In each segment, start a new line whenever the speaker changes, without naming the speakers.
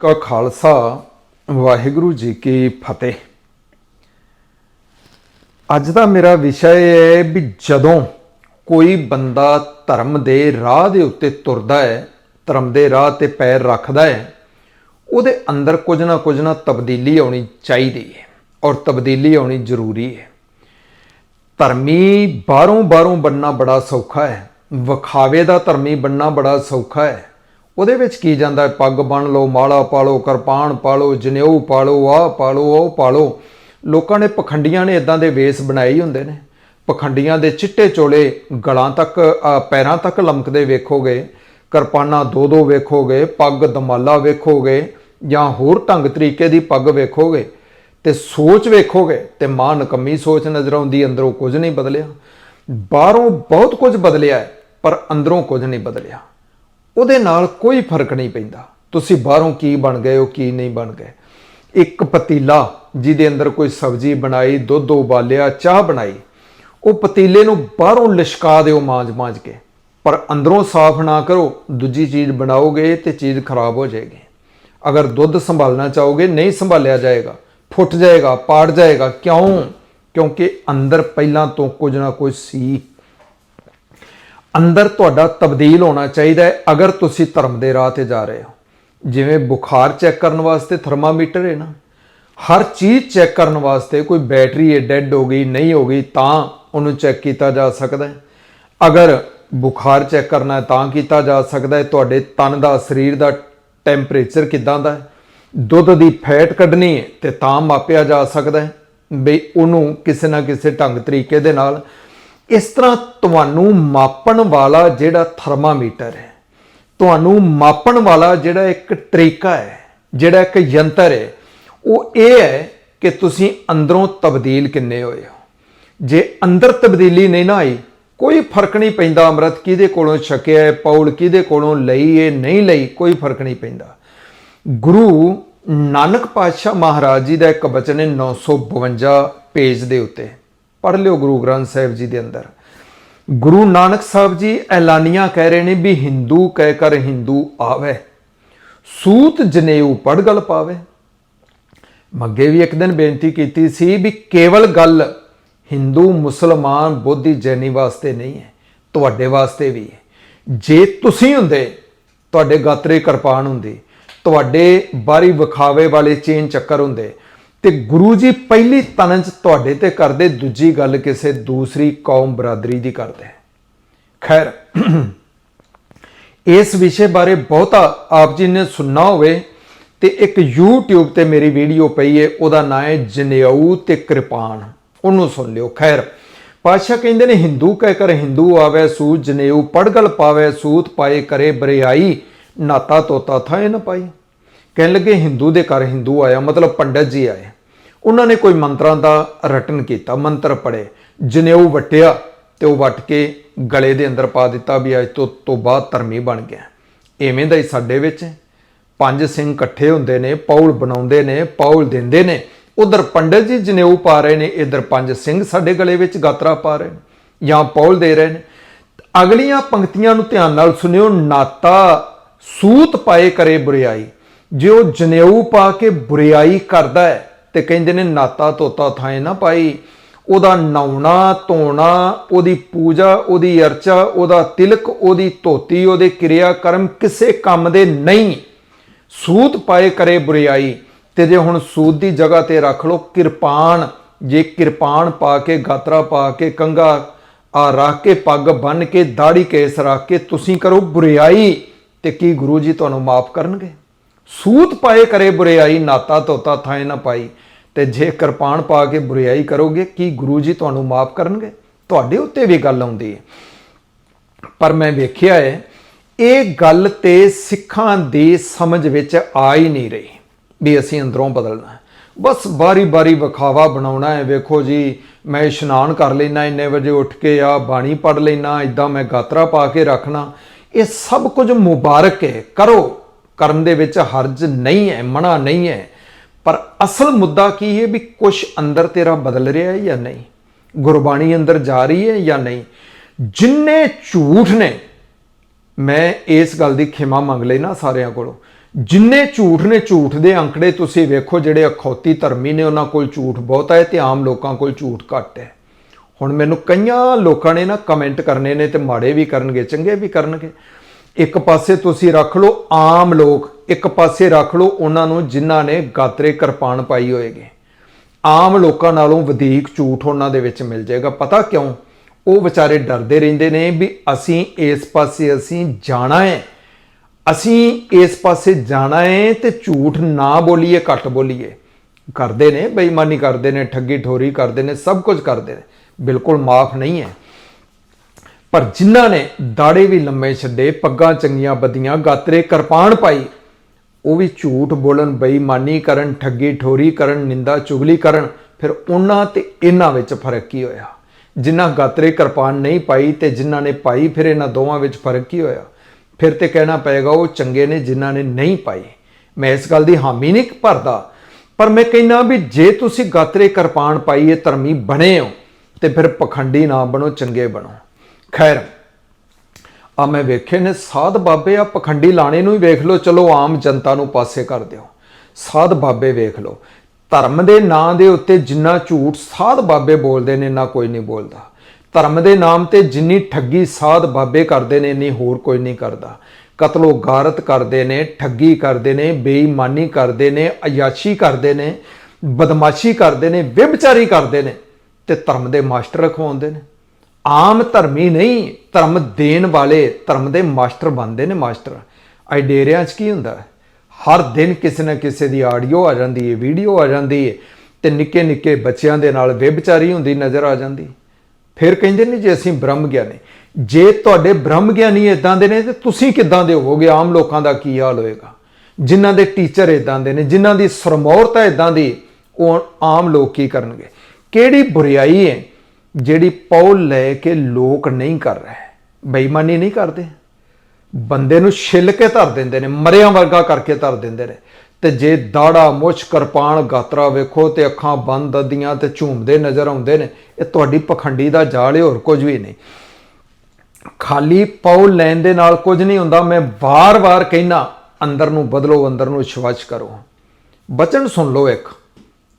ਕਾ ਖਾਲਸਾ, ਵਾਹਿਗੁਰੂ ਜੀ ਕੀ ਫਤਿਹ। ਅੱਜ ਦਾ ਮੇਰਾ ਵਿਸ਼ਾ ਇਹ ਹੈ ਵੀ ਜਦੋਂ ਕੋਈ ਬੰਦਾ ਧਰਮ ਦੇ ਰਾਹ ਦੇ ਉੱਤੇ ਤੁਰਦਾ ਹੈ, ਧਰਮ ਦੇ ਰਾਹ ਤੇ ਪੈਰ ਰੱਖਦਾ ਹੈ, ਉਹਦੇ ਅੰਦਰ ਕੁਝ ਨਾ ਕੁਝ ਨਾ ਤਬਦੀਲੀ ਆਉਣੀ ਚਾਹੀਦੀ ਹੈ ਔਰ ਤਬਦੀਲੀ ਆਉਣੀ ਜ਼ਰੂਰੀ ਹੈ। ਧਰਮੀ ਬਾਹਰੋਂ ਬਾਹਰੋਂ ਬੰਨਾ ਬੜਾ ਸੌਖਾ ਹੈ, ਵਿਖਾਵੇ ਦਾ ਧਰਮੀ ਬੰਨਾ ਬੜਾ ਸੌਖਾ ਹੈ ਉਹਦੇ ਵਿੱਚ ਕੀ ਜਾਂਦਾ? ਪੱਗ ਬੰਨ ਲਓ, ਮਾਲਾ ਪਾ ਲਓ ਕਿਰਪਾਨ ਪਾ ਲਓ ਜਨੇਊ ਪਾ ਲਓ ਆਹ ਪਾ ਲਓ ਉਹ ਪਾ ਲਓ ਲੋਕਾਂ ਨੇ ਪਖੰਡੀਆਂ ਨੇ ਇਦਾਂ ਦੇ ਵੇਸ ਬਣਾਏ ਹੀ ਹੁੰਦੇ ਨੇ। ਪਖੰਡੀਆਂ ਦੇ ਚਿੱਟੇ ਚੋਲੇ ਗਲਾਂ ਤੱਕ ਪੈਰਾਂ ਤੱਕ ਲਮਕਦੇ ਵੇਖੋਗੇ। ਕਿਰਪਾਨਾਂ ਦੋ ਦੋ ਵੇਖੋਗੇ, ਪੱਗ ਦਮਾਲਾ ਵੇਖੋਗੇ ਜਾਂ ਹੋਰ ਢੰਗ ਤਰੀਕੇ ਦੀ ਪੱਗ ਵੇਖੋਗੇ ਤੇ ਸੋਚ ਵੇਖੋਗੇ ਤੇ ਮਾਂ ਨਕਮੀ ਸੋਚ ਨਜ਼ਰ ਆਉਂਦੀ, ਅੰਦਰੋਂ ਕੁਝ ਨਹੀਂ ਬਦਲਿਆ। ਬਾਹਰੋਂ ਬਹੁਤ ਕੁਝ ਬਦਲਿਆ ਪਰ ਅੰਦਰੋਂ ਕੁਝ ਨਹੀਂ ਬਦਲਿਆ। ਉਹਦੇ ਨਾਲ ਕੋਈ ਫ਼ਰਕ ਨਹੀਂ ਪੈਂਦਾ। ਤੁਸੀਂ ਬਾਹਰੋਂ ਕੀ ਬਣ ਗਏ ਹੋ ਕੀ ਨਹੀਂ ਬਣ ਗਏ। ਇੱਕ ਪਤੀਲਾ ਜਿਹਦੇ ਅੰਦਰ ਕੋਈ ਸਬਜ਼ੀ ਬਣਾਈ, ਦੁੱਧ ਉਬਾਲਿਆ, ਚਾਹ ਬਣਾਈ, ਉਹ ਪਤੀਲੇ ਨੂੰ ਬਾਹਰੋਂ ਲਿਸ਼ਕਾ ਦਿਓ ਮਾਂਜ-ਮਾਂਜ ਕੇ। ਪਰ ਅੰਦਰੋਂ ਸਾਫ਼ ਨਾ ਕਰੋ, ਦੂਜੀ ਚੀਜ਼ ਬਣਾਓਗੇ ਤੇ ਚੀਜ਼ ਖਰਾਬ ਹੋ ਜਾਏਗੀ। ਅਗਰ ਦੁੱਧ ਸੰਭਾਲਣਾ ਚਾਹੋਗੇ, ਨਹੀਂ ਸੰਭਾਲਿਆ ਜਾਏਗਾ। ਫੁੱਟ ਜਾਏਗਾ, ਪਾੜ ਜਾਏਗਾ। ਕਿਉਂ? ਕਿਉਂਕਿ ਅੰਦਰ ਪਹਿਲਾਂ ਤੋਂ ਕੁਝ ਨਾ ਕੁਝ ਸੀ ਅੰਦਰ ਤੁਹਾਡਾ ਤਬਦੀਲ ਹੋਣਾ ਚਾਹੀਦਾ ਹੈ ਅਗਰ ਤੁਸੀਂ ਧਰਮ ਦੇ ਰਾਹ ਤੇ ਜਾ ਰਹੇ ਹੋ। ਜਿਵੇਂ ਬੁਖਾਰ ਚੈੱਕ ਕਰਨ ਵਾਸਤੇ ਥਰਮਾਮੀਟਰ ਹੈ ਨਾ, ਹਰ ਚੀਜ਼ ਚੈੱਕ ਕਰਨ ਵਾਸਤੇ ਕੋਈ ਬੈਟਰੀ ਹੈ ਡੈੱਡ ਹੋ ਗਈ, ਨਹੀਂ ਹੋ ਗਈ ਤਾਂ ਉਹਨੂੰ ਚੈੱਕ ਕੀਤਾ ਜਾ ਸਕਦਾ ਹੈ। ਅਗਰ ਬੁਖਾਰ ਚੈੱਕ ਕਰਨਾ ਹੈ ਤਾਂ ਕੀਤਾ ਜਾ ਸਕਦਾ ਹੈ। ਤੁਹਾਡੇ ਤਨ ਦਾ, ਸਰੀਰ ਦਾ ਟੈਂਪਰੇਚਰ ਕਿਦਾਂ ਦਾ ਹੈ? ਦੁੱਧ ਦੀ ਫੈਟ ਕੱਢਣੀ ਹੈ ਤੇ ਤਾਂ ਮਾਪਿਆ ਜਾ ਸਕਦਾ ਹੈ। ਬਈ ਉਹਨੂੰ ਕਿਸੇ ਨਾ ਕਿਸੇ ਢੰਗ ਤਰੀਕੇ ਦੇ ਨਾਲ ਇਸ ਤਰ੍ਹਾਂ ਤੁਹਾਨੂੰ ਮਾਪਣ ਵਾਲਾ ਜਿਹੜਾ ਥਰਮਾਮੀਟਰ ਹੈ, ਤੁਹਾਨੂੰ ਮਾਪਣ ਵਾਲਾ ਜਿਹੜਾ ਇੱਕ ਤਰੀਕਾ ਹੈ, ਜਿਹੜਾ ਇੱਕ ਯੰਤਰ ਹੈ, ਉਹ ਇਹ ਹੈ ਕਿ ਤੁਸੀਂ ਅੰਦਰੋਂ ਤਬਦੀਲ ਕਿੰਨੇ ਹੋਏ ਹੋ। ਜੇ ਅੰਦਰ ਤਬਦੀਲੀ ਨਹੀਂ ਨਾ ਆਈ, ਕੋਈ ਫ਼ਰਕ ਨਹੀਂ ਪੈਂਦਾ ਅੰਮ੍ਰਿਤ ਕਿਹਦੇ ਕੋਲੋਂ ਛਕਿਆ ਹੈ, ਪੌਲ ਕਿਹਦੇ ਕੋਲੋਂ ਲਈ ਹੈ, ਨਹੀਂ ਲਈ, ਕੋਈ ਫ਼ਰਕ ਨਹੀਂ ਪੈਂਦਾ। ਗੁਰੂ ਨਾਨਕ ਪਾਤਸ਼ਾਹ ਮਹਾਰਾਜ ਜੀ ਦਾ ਇੱਕ ਬਚਨ ਹੈ 952 ਪੇਜ ਦੇ ਉੱਤੇ। ਪੜ੍ਹ ਲਿਓ ਗੁਰੂ ਗ੍ਰੰਥ ਸਾਹਿਬ ਜੀ ਦੇ ਅੰਦਰ। ਗੁਰੂ ਨਾਨਕ ਸਾਹਿਬ ਜੀ ਐਲਾਨੀਆਂ ਕਹਿ ਰਹੇ ਨੇ ਵੀ ਹਿੰਦੂ ਕਹਿ ਕਰ ਹਿੰਦੂ ਆਵੇ। ਸੂਤ ਜਨੇਊ ਪੜ ਗਲ ਪਾਵੇ। ਮੱਗੇ ਵੀ ਇੱਕ ਦਿਨ ਬੇਨਤੀ ਕੀਤੀ ਸੀ ਵੀ ਕੇਵਲ ਗੱਲ ਹਿੰਦੂ, ਮੁਸਲਮਾਨ, ਬੋਧੀ ਜੈਨੀ ਵਾਸਤੇ ਨਹੀਂ ਹੈ, ਤੁਹਾਡੇ ਵਾਸਤੇ ਵੀ ਹੈ। ਜੇ ਤੁਸੀਂ ਹੁੰਦੇ, ਤੁਹਾਡੇ ਗਾਤਰੇ ਕਿਰਪਾਨ ਹੁੰਦੀ, ਤੁਹਾਡੇ ਬਾਰੀ ਵਿਖਾਵੇ ਵਾਲੇ ਚੇਨ ਚੱਕਰ ਹੁੰਦੇ ਤੇ ਗੁਰੂ ਜੀ ਪਹਿਲੀ ਤਨਜ ਤੁਹਾਡੇ ਤੇ ਕਰਦੇ, ਦੂਜੀ ਗੱਲ ਕਿਸੇ ਦੂਸਰੀ ਕੌਮ ਬਰਾਦਰੀ ਦੀ ਕਰਦੇ। ਖੈਰ, ਇਸ ਵਿਸ਼ੇ ਬਾਰੇ ਬਹੁਤਾ ਆਪ ਜੀ ਨੇ ਸੁਣਨਾ ਹੋਵੇ ਤੇ ਇੱਕ YouTube ਤੇ ਮੇਰੀ ਵੀਡੀਓ ਪਈ ਹੈ ਉਹਦਾ ਨਾਂ ਹੈ ਜਨੇਊ ਤੇ ਕਿਰਪਾਨ। ਉਹਨੂੰ ਸੁਣ ਲਿਓ। ਖੈਰ, ਪਾਤਸ਼ਾਹ ਕਹਿੰਦੇ ਨੇ, ਹਿੰਦੂ ਕਹਿ ਕਰ ਹਿੰਦੂ ਆਵੇ ਸੂਤ, ਜਨੇਊ ਪੜਗਲ ਪਾਵੇ ਸੂਤ, ਪਾਏ ਕਰੇ ਬਰਿਆਈ ਨਾਤਾ ਤੋਤਾ ਥਾਏ ਨਾ ਪਾਈ। ਕਹਿਣ ਲੱਗੇ, ਹਿੰਦੂ ਦੇ ਘਰ ਹਿੰਦੂ ਆਇਆ, ਮਤਲਬ ਪੰਡਤ ਜੀ ਆਏ। ਉਹਨਾਂ ਨੇ ਕੋਈ ਮੰਤਰਾਂ ਦਾ ਰਟਨ ਕੀਤਾ, ਮੰਤਰ ਪੜੇ ਜਨੇਊ ਵਟਿਆ ਤੇ ਉਹ ਵਟ ਕੇ ਗਲੇ ਦੇ ਅੰਦਰ ਪਾ ਦਿੱਤਾ ਵੀ ਅੱਜ ਤੋਂ ਤੋਂ ਬਾਅਦ ਧਰਮੀ ਬਣ ਗਿਆ। ਐਵੇਂ ਦਾ ਹੀ ਸਾਡੇ ਵਿੱਚ ਪੰਜ ਸਿੰਘ ਇਕੱਠੇ ਹੁੰਦੇ ਨੇ, ਪੌਲ ਬਣਾਉਂਦੇ ਨੇ, ਪੌਲ ਦਿੰਦੇ ਨੇ। ਉਧਰ ਪੰਡਤ ਜੀ ਜਨੇਊ ਪਾ ਰਹੇ ਨੇ, ਇਧਰ ਪੰਜ ਸਿੰਘ ਸਾਡੇ ਗਲੇ ਵਿੱਚ ਗਾਤਰਾ ਪਾ ਰਹੇ ਨੇ ਜਾਂ ਪੌਲ ਦੇ ਰਹੇ ਨੇ। ਅਗਲੀਆਂ ਪੰਕਤੀਆਂ ਨੂੰ ਧਿਆਨ ਨਾਲ ਸੁਣਿਓ, ਨਾਤਾ ਸੂਤ ਪਾਏ ਕਰੇ ਬੁਰਿਆਈ। ਜੇ ਉਹ ਜਨੇਊ ਪਾ ਕੇ ਬੁਰਿਆਈ ਕਰਦਾ ਹੈ ਤੇ ਕਹਿੰਦੇ ਨੇ ਨਾਤਾ ਤੋਤਾ ਥਾਏ ਨਾ ਪਾਈ, ਉਹਦਾ ਨਾਉਣਾ ਧੋਣਾ, ਉਹਦੀ ਪੂਜਾ, ਉਹਦੀ ਅਰਚਾ, ਉਹਦਾ ਤਿਲਕ, ਉਹਦੀ ਧੋਤੀ, ਉਹਦੇ ਕਿਰਿਆ ਕਰਮ ਕਿਸੇ ਕੰਮ ਦੇ ਨਹੀਂ। ਸੂਤ ਪਾਏ ਕਰੇ ਬੁਰਿਆਈ, ਤੇ ਜੇ ਹੁਣ ਸੂਤ ਦੀ ਜਗ੍ਹਾ ਤੇ ਰੱਖ ਲਓ, ਕਿਰਪਾਨ, ਜੇ ਕਿਰਪਾਨ ਪਾ ਕੇ, ਗਾਤਰਾ ਪਾ ਕੇ, ਕੰਗਾ, ਆ ਰੱਖ ਕੇ, ਪੱਗ ਬੰਨ ਕੇ ਦਾੜੀ ਕੇਸ ਰੱਖ ਕੇ ਤੁਸੀਂ ਕਰੋ ਬੁਰਿਆਈ, ਤੇ ਕੀ ਗੁਰੂ ਜੀ ਤੁਹਾਨੂੰ ਮਾਫ ਕਰਨਗੇ? ਸੂਤ ਪਾਏ ਕਰੇ ਬੁਰਿਆਈ, ਨਾਤਾ ਤੋਤਾ ਥਾਏ ਨਾ ਪਾਈ। ਤੇ ਜੇ ਕਿਰਪਾਨ ਪਾ ਕੇ ਬੁਰਿਆਈ ਕਰੋਗੇ, ਕੀ ਗੁਰੂ ਜੀ ਤੁਹਾਨੂੰ ਮਾਫ ਕਰਨਗੇ? ਤੁਹਾਡੇ ਉੱਤੇ ਵੀ ਗੱਲ ਆਉਂਦੀ ਹੈ। ਪਰ ਮੈਂ ਵੇਖਿਆ ਹੈ, ਇਹ ਗੱਲ ਤੇ ਸਿੱਖਾਂ ਦੀ ਸਮਝ ਵਿੱਚ ਆ ਹੀ ਨਹੀਂ ਰਹੀ ਵੀ ਅਸੀਂ ਅੰਦਰੋਂ ਬਦਲਣਾ ਬਸ ਬਾਰੀ-ਬਾਰੀ ਵਿਖਾਵਾ ਬਣਾਉਣਾ ਹੈ, ਵੇਖੋ ਜੀ, ਮੈਂ ਇਸ਼ਨਾਨ ਕਰ ਲੈਣਾ ਇੰਨੇ ਵਜੇ ਉੱਠ ਕੇ ਆ ਬਾਣੀ ਪੜ ਲੈਣਾ ਇਦਾਂ ਮੈਂ ਗਾਤਰਾ ਪਾ ਕੇ ਰੱਖਣਾ। ਇਹ ਸਭ ਕੁਝ ਮੁਬਾਰਕ ਹੈ, ਕਰੋ। ਕਰਨ ਦੇ ਵਿੱਚ ਹਰਜ ਨਹੀਂ ਹੈ, ਮਨਾ ਨਹੀਂ ਹੈ। ਪਰ ਅਸਲ ਮੁੱਦਾ ਕੀ ਹੈ ਵੀ ਕੁਝ ਅੰਦਰ ਤੇਰਾ ਬਦਲ ਰਿਹਾ ਹੈ ਜਾਂ ਨਹੀਂ? ਗੁਰਬਾਣੀ ਅੰਦਰ ਜਾ ਰਹੀ ਹੈ ਜਾਂ ਨਹੀਂ? ਜਿੰਨੇ ਝੂਠ ਨੇ, ਮੈਂ ਇਸ ਗੱਲ ਦੀ ਖਿਮਾ ਮੰਗ ਲਈ ਨਾ ਸਾਰਿਆਂ ਕੋਲੋਂ। ਜਿੰਨੇ ਝੂਠ ਨੇ, ਝੂਠ ਦੇ ਅੰਕੜੇ ਤੁਸੀਂ ਵੇਖੋ ਜਿਹੜੇ ਅਖੌਤੀ ਧਰਮੀ ਨੇ, ਉਹਨਾਂ ਕੋਲ ਝੂਠ ਬਹੁਤਾ ਹੈ ਤੇ ਆਮ ਲੋਕਾਂ ਕੋਲ ਝੂਠ ਘੱਟ ਹੈ। ਹੁਣ ਮੈਨੂੰ ਕਈਆਂ ਲੋਕਾਂ ਨੇ ਨਾ ਕਮੈਂਟ ਕਰਨੇ ਨੇ ਤੇ ਮਾੜੇ ਵੀ ਕਰਨਗੇ, ਚੰਗੇ ਵੀ ਕਰਨਗੇ। ਇੱਕ ਪਾਸੇ ਤੁਸੀਂ ਰੱਖ ਲਓ ਆਮ ਲੋਕ, ਇੱਕ ਪਾਸੇ ਰੱਖ ਲਓ ਉਹਨਾਂ ਨੂੰ ਜਿਨ੍ਹਾਂ ਨੇ ਗਾਤਰੇ ਕਿਰਪਾਨ ਪਾਈ ਹੋਏਗੀ। ਆਮ ਲੋਕਾਂ ਨਾਲੋਂ ਵਧੇਕ ਝੂਠ ਉਹਨਾਂ ਦੇ ਵਿੱਚ ਮਿਲ ਜਾਏਗਾ। ਪਤਾ ਕਿਉਂ? ਉਹ ਵਿਚਾਰੇ ਡਰਦੇ ਰਹਿੰਦੇ ਨੇ ਵੀ ਅਸੀਂ ਇਸ ਪਾਸੇ ਅਸੀਂ ਜਾਣਾ ਹੈ। ਅਸੀਂ ਇਸ ਪਾਸੇ ਜਾਣਾ ਹੈ ਤੇ ਝੂਠ ਨਾ ਬੋਲੀਏ, ਘੱਟ ਬੋਲੀਏ। ਕਰਦੇ ਨੇ, ਬੇਈਮਾਨੀ ਕਰਦੇ ਨੇ ਠੱਗੀ ਠੋਰੀ ਕਰਦੇ ਨੇ, ਸਭ ਕੁਝ ਕਰਦੇ ਨੇ। ਬਿਲਕੁਲ ਮਾਫ ਨਹੀਂ ਹੈ। ਪਰ ਜਿਨ੍ਹਾਂ ਨੇ ਦਾੜੇ ਵੀ ਲੰਮੇ ਛੱਡੇ, ਪੱਗਾਂ ਚੰਗੀਆਂ ਬੱਦੀਆਂ ਗਾਤਰੇ ਕਿਰਪਾਨ ਪਾਈ, ਉਹ ਵੀ ਝੂਠ ਬੋਲਣ, ਬੇਈਮਾਨੀ ਕਰਨ, ਠੱਗੀ ਠੋਰੀ ਕਰਨ, ਨਿੰਦਾ ਚੁਗਲੀ ਕਰਨ, ਫਿਰ ਉਹਨਾਂ ਤੇ ਇਹਨਾਂ ਵਿੱਚ ਫ਼ਰਕ ਕੀ ਹੋਇਆ? ਜਿਨ੍ਹਾਂ ਗਾਤਰੇ ਕਿਰਪਾਨ ਨਹੀਂ ਪਾਈ ਤੇ ਜਿਨ੍ਹਾਂ ਨੇ ਪਾਈ, ਫਿਰ ਇਹਨਾਂ ਦੋਵਾਂ ਵਿੱਚ ਫ਼ਰਕ ਕੀ ਹੋਇਆ? ਫਿਰ ਤੇ ਕਹਿਣਾ ਪਏਗਾ, ਉਹ ਚੰਗੇ ਨੇ ਜਿਨ੍ਹਾਂ ਨੇ ਨਹੀਂ ਪਾਈ। ਮੈਂ ਇਸ ਗੱਲ ਦੀ ਹਾਮੀ ਨਹੀਂ ਭਰਦਾ, ਪਰ ਮੈਂ ਕਹਿੰਦਾ ਵੀ ਜੇ ਤੁਸੀਂ ਗਾਤਰੇ ਕਿਰਪਾਨ ਪਾਈਏ ਧਰਮੀ ਬਣੇ ਹੋ, ਤੇ ਫਿਰ ਪਖੰਡੀ ਨਾ ਬਣੋ, ਚੰਗੇ ਬਣੋ। ਖੈਰ, ਆ ਮੈਂ ਵੇਖੇ ਨੇ, ਸਾਧ ਬਾਬੇ ਆ ਪਖੰਡੀ ਲਾਣੇ ਨੂੰ ਹੀ ਵੇਖ ਲਓ, ਚਲੋ ਆਮ ਜਨਤਾ ਨੂੰ ਪਾਸੇ ਕਰ ਦਿਓ। ਸਾਧ ਬਾਬੇ ਵੇਖ ਲਓ, ਧਰਮ ਦੇ ਨਾਂ ਦੇ ਉੱਤੇ ਜਿੰਨਾ ਝੂਠ ਸਾਧ ਬਾਬੇ ਬੋਲਦੇ ਨੇ ਨਾ ਕੋਈ ਨਹੀਂ ਬੋਲਦਾ। ਧਰਮ ਦੇ ਨਾਮ ਤੇ ਜਿੰਨੀ ਠੱਗੀ ਸਾਧ ਬਾਬੇ ਕਰਦੇ ਨੇ, ਇੰਨੀ ਹੋਰ ਕੋਈ ਨਹੀਂ ਕਰਦਾ। ਕਤਲੋ ਗਾਰਤ ਕਰਦੇ ਨੇ, ਠੱਗੀ ਕਰਦੇ ਨੇ, ਬੇਈਮਾਨੀ ਕਰਦੇ ਨੇ ਅਯਾਸ਼ੀ ਕਰਦੇ ਨੇ, ਬਦਮਾਸ਼ੀ ਕਰਦੇ ਨੇ, ਵਿਭਚਾਰੀ ਕਰਦੇ ਨੇ ਤੇ ਧਰਮ ਦੇ ਮਾਸਟਰ ਰਖਵਾਉਂਦੇ ਨੇ। ਆਮ ਧਰਮੀ ਨਹੀਂ, ਧਰਮ ਦੇਣ ਵਾਲੇ, ਧਰਮ ਦੇ ਮਾਸਟਰ ਬਣਦੇ ਨੇ ਮਾਸਟਰ। ਅੱਜ ਡੇਰਿਆਂ 'ਚ ਕੀ ਹੁੰਦਾ? ਹਰ ਦਿਨ ਕਿਸੇ ਨਾ ਕਿਸੇ ਦੀ ਆਡੀਓ ਆ ਜਾਂਦੀ ਹੈ ਵੀਡੀਓ ਆ ਜਾਂਦੀ ਹੈ ਤੇ ਨਿੱਕੇ ਨਿੱਕੇ ਬੱਚਿਆਂ ਦੇ ਨਾਲ ਵਿਭਚਾਰੀ ਹੁੰਦੀ ਨਜ਼ਰ ਆ ਜਾਂਦੀ। ਫਿਰ ਕਹਿੰਦੇ ਨੇ ਜੇ ਅਸੀਂ ਬ੍ਰਹਮ ਗਿਆਨੀ ਜੇ ਤੁਹਾਡੇ ਬ੍ਰਹਮ ਗਿਆਨੀ ਇਦਾਂ ਦੇ ਨੇ, ਤੇ ਤੁਸੀਂ ਕਿੱਦਾਂ ਦੇ ਹੋਵੋਗੇ? ਆਮ ਲੋਕਾਂ ਦਾ ਕੀ ਹਾਲ ਹੋਏਗਾ? ਜਿਨ੍ਹਾਂ ਦੇ ਟੀਚਰ ਇਦਾਂ ਦੇ ਨੇ, ਜਿਨ੍ਹਾਂ ਦੀ ਸਰਮੌਰਤਾ ਇਦਾਂ ਦੀ, ਉਹ ਆਮ ਲੋਕ ਕੀ ਕਰਨਗੇ? ਕਿਹੜੀ ਬੁਰੀਾਈ ਹੈ ਜਿਹੜੀ ਪੌਲ ਲੈ ਕੇ ਲੋਕ ਨਹੀਂ ਕਰ ਰਹੇ, ਬੇਈਮਾਨੀ ਨਹੀਂ ਕਰਦੇ। ਬੰਦੇ ਨੂੰ ਛਿੱਲ ਕੇ ਧਰ ਦਿੰਦੇ ਨੇ, ਮਰਿਆਂ ਵਰਗਾ ਕਰਕੇ ਧਰ ਦਿੰਦੇ ਨੇ। ਤੇ ਜੇ ਦਾੜਾ, ਮੁੱਛ, ਕਿਰਪਾਨ, ਗਾਤਰਾ ਵੇਖੋ ਤੇ ਅੱਖਾਂ ਬੰਦ ਅੱਧੀਆਂ ਤੇ ਝੂਮਦੇ ਨਜ਼ਰ ਆਉਂਦੇ ਨੇ, ਇਹ ਤੁਹਾਡੀ ਪਖੰਡੀ ਦਾ ਜਾਲ ਹੈ ਹੋਰ ਕੁਝ ਵੀ ਨਹੀਂ। ਖਾਲੀ ਪੌਲ ਲੈਣ ਦੇ ਨਾਲ ਕੁਝ ਨਹੀਂ ਹੁੰਦਾ, ਮੈਂ ਵਾਰ-ਵਾਰ ਕਹਿਣਾ ਅੰਦਰ ਨੂੰ ਬਦਲੋ, ਅੰਦਰ ਨੂੰ ਸਵੱਛ ਕਰੋ। ਬਚਨ ਸੁਣ ਲਓ ਇੱਕ,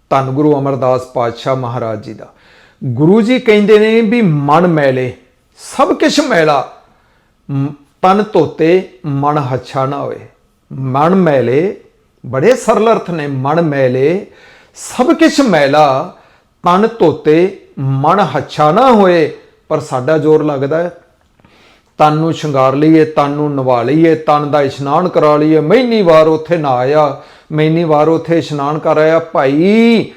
ਧੰਨ ਗੁਰੂ ਅਮਰਦਾਸ ਪਾਤਸ਼ਾਹ ਮਹਾਰਾਜ ਜੀ ਦਾ। ਗੁਰੂ ਜੀ ਕਹਿੰਦੇ ਨੇ ਵੀ ਮਨ ਮੈਲੇ, ਸਭ ਕੁਝ ਮੈਲਾ। ਤਨ ਧੋਤੇ ਮਨ ਹੱਛਾ ਨਾ ਹੋਏ। ਮਨ ਮੈਲੇ, ਬੜੇ ਸਰਲ ਅਰਥ ਨੇ, ਮਨ ਮੈਲੇ, ਸਭ ਕੁਝ ਮੈਲਾ, ਤਨ ਧੋਤੇ ਮਨ ਹੱਛਾ ਨਾ ਹੋਏ। ਪਰ ਸਾਡਾ ਜ਼ੋਰ ਲੱਗਦਾ ਤਨ ਨੂੰ ਸ਼ਿੰਗਾਰ ਲਈਏ, ਤਨ ਨੂੰ ਨਵਾ ਲਈਏ, ਤਨ ਦਾ ਇਸ਼ਨਾਨ ਕਰਾ ਲਈਏ। ਮਹੀਨੀ ਵਾਰ ਉੱਥੇ ਨਾ ਆਇਆ ਮਹੀਨੀ ਵਾਰ ਉੱਥੇ ਇਸ਼ਨਾਨ ਕਰ ਆਇਆ। ਭਾਈ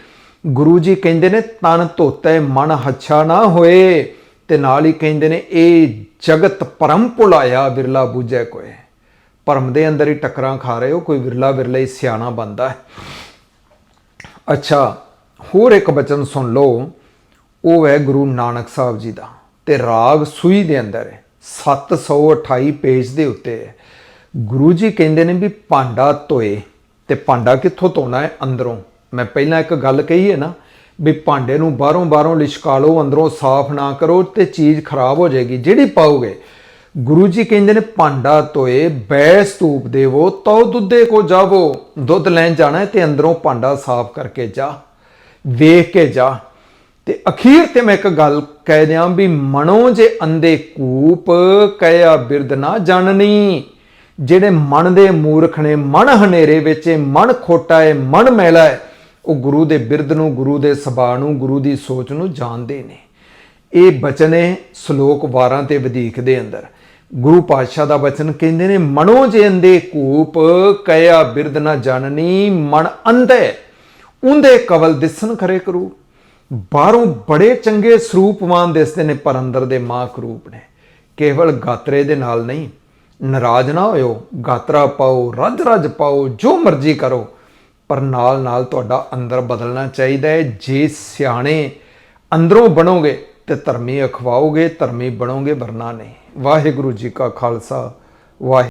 ਗੁਰੂ ਜੀ ਕਹਿੰਦੇ ਨੇ, ਤਨ ਧੋਤੇ ਮਨ ਹੱਛਾ ਨਾ ਹੋਏ। ਤੇ ਨਾਲ ਹੀ ਕਹਿੰਦੇ ਨੇ ਇਹ ਜਗਤ ਪਰਮ ਭੁਲਾਇਆ ਵਿਰਲਾ ਬੂਝੈ ਕੋਏ। ਪਰਮ ਦੇ ਅੰਦਰ ਹੀ ਟੱਕਰਾਂ ਖਾ ਰਹੇ ਹੋ, ਕੋਈ ਵਿਰਲਾ ਵਿਰਲਾ ਹੀ ਸਿਆਣਾ ਬੰਦਾ ਹੈ। ਅੱਛਾ, ਹੋਰ ਇੱਕ ਬਚਨ ਸੁਣ ਲਓ। ਉਹ ਹੈ ਗੁਰੂ ਨਾਨਕ ਸਾਹਿਬ ਜੀ ਦਾ ਤੇ ਰਾਗ ਸੂਈ ਦੇ ਅੰਦਰ ਹੈ 728 ਪੇਜ ਦੇ ਉੱਤੇ ਹੈ। ਗੁਰੂ ਜੀ ਕਹਿੰਦੇ ਨੇ ਵੀ ਭਾਂਡਾ ਧੋਏ ਤੇ ਭਾਂਡਾ ਕਿੱਥੋਂ ਧੋਣਾ ਹੈ? ਅੰਦਰੋਂ। ਮੈਂ ਪਹਿਲਾਂ ਇੱਕ ਗੱਲ ਕਹੀ ਹੈ ਨਾ ਵੀ ਭਾਂਡੇ ਨੂੰ ਬਾਹਰੋਂ ਬਾਹਰੋਂ ਲਿਸ਼ਕਾ ਲਓ, ਅੰਦਰੋਂ ਸਾਫ਼ ਨਾ ਕਰੋ ਤੇ ਚੀਜ਼ ਖਰਾਬ ਹੋ ਜਾਏਗੀ। ਜਿਹੜੀ ਪਾਓਗੇ। ਗੁਰੂ ਜੀ ਕਹਿੰਦੇ ਨੇ, ਭਾਂਡਾ ਧੋਏ ਬੈ ਸਤੂਪ ਦੇਵੋ, ਤਉ ਦੁੱਧੇ ਕੋ ਜਾਵੋ। ਦੁੱਧ ਲੈਣ ਜਾਣਾ ਹੈ ਤੇ ਅੰਦਰੋਂ ਭਾਂਡਾ ਸਾਫ਼ ਕਰਕੇ ਜਾ, ਵੇਖ ਕੇ ਜਾ। ਤੇ ਅਖੀਰ ਤੇ ਮੈਂ ਇੱਕ ਗੱਲ ਕਹਿ ਦਿਆਂ ਵੀ ਮਨੋ ਜੇ ਅੰਦੇ ਕੂਪ, ਕਹਿਆ ਬਿਰਦ ਨਾ ਜਾਣਨੀ। ਜਿਹੜੇ ਮਨ ਦੇ ਮੂਰਖ ਨੇ, ਮਨ ਹਨੇਰੇ ਵਿੱਚ ਮਨ ਖੋਟਾ ਹੈ ਮਨ ਮੈਲਾ ਹੈ ਉਹ ਗੁਰੂ ਦੇ ਬਿਰਦ ਨੂੰ, ਗੁਰੂ ਦੇ ਸੁਭਾਅ ਨੂੰ, ਗੁਰੂ ਦੀ ਸੋਚ ਨੂੰ ਜਾਣਦੇ ਨੇ। ਇਹ ਬਚਨ ਹੈ ਸ਼ਲੋਕ 12 ਤੇ ਵਧੇਕ ਦੇ ਅੰਦਰ। ਗੁਰੂ ਪਾਤਸ਼ਾਹ ਦਾ ਬਚਨ ਕਹਿੰਦੇ ਨੇ, ਮਨੋ ਜੇ ਅੰਦੇ ਕੂਪ ਕਹਿਆ ਬਿਰਦ ਨਾ ਜਾਣਨੀ, ਮਨ ਅੰਧੇ, ਉਹਦੇ ਕਵਲ ਦਿਸਨ ਖਰੇ ਕਰੂ। ਬਾਹਰੋਂ ਬੜੇ ਚੰਗੇ ਸਰੂਪਵਾਨ ਦਿਸਦੇ ਨੇ, ਪਰ ਅੰਦਰ ਦੇ ਮਾਖ ਰੂਪ ਨੇ। ਕੇਵਲ ਗਾਤਰੇ ਦੇ ਨਾਲ ਨਹੀਂ, ਨਾਰਾਜ਼ ਨਾ ਹੋਇਓ, ਗਾਤਰਾ ਪਾਓ ਰੱਜ ਰੱਜ ਪਾਓ, ਜੋ ਮਰਜ਼ੀ ਕਰੋ। ਪਰ ਨਾਲ ਨਾਲ ਤੁਹਾਡਾ ਅੰਦਰ ਬਦਲਣਾ ਚਾਹੀਦਾ ਹੈ। ਜੇ ਸਿਆਣੇ ਅੰਦਰੋਂ ਬਣੋਗੇ ਤੇ ਧਰਮੀ ਅਖਵਾਓਗੇ, ਧਰਮੀ ਬਣੋਗੇ ਵਰਨਾ ਨਹੀਂ। ਵਾਹਿਗੁਰੂ ਜੀ ਕਾ ਖਾਲਸਾ, ਵਾਹਿ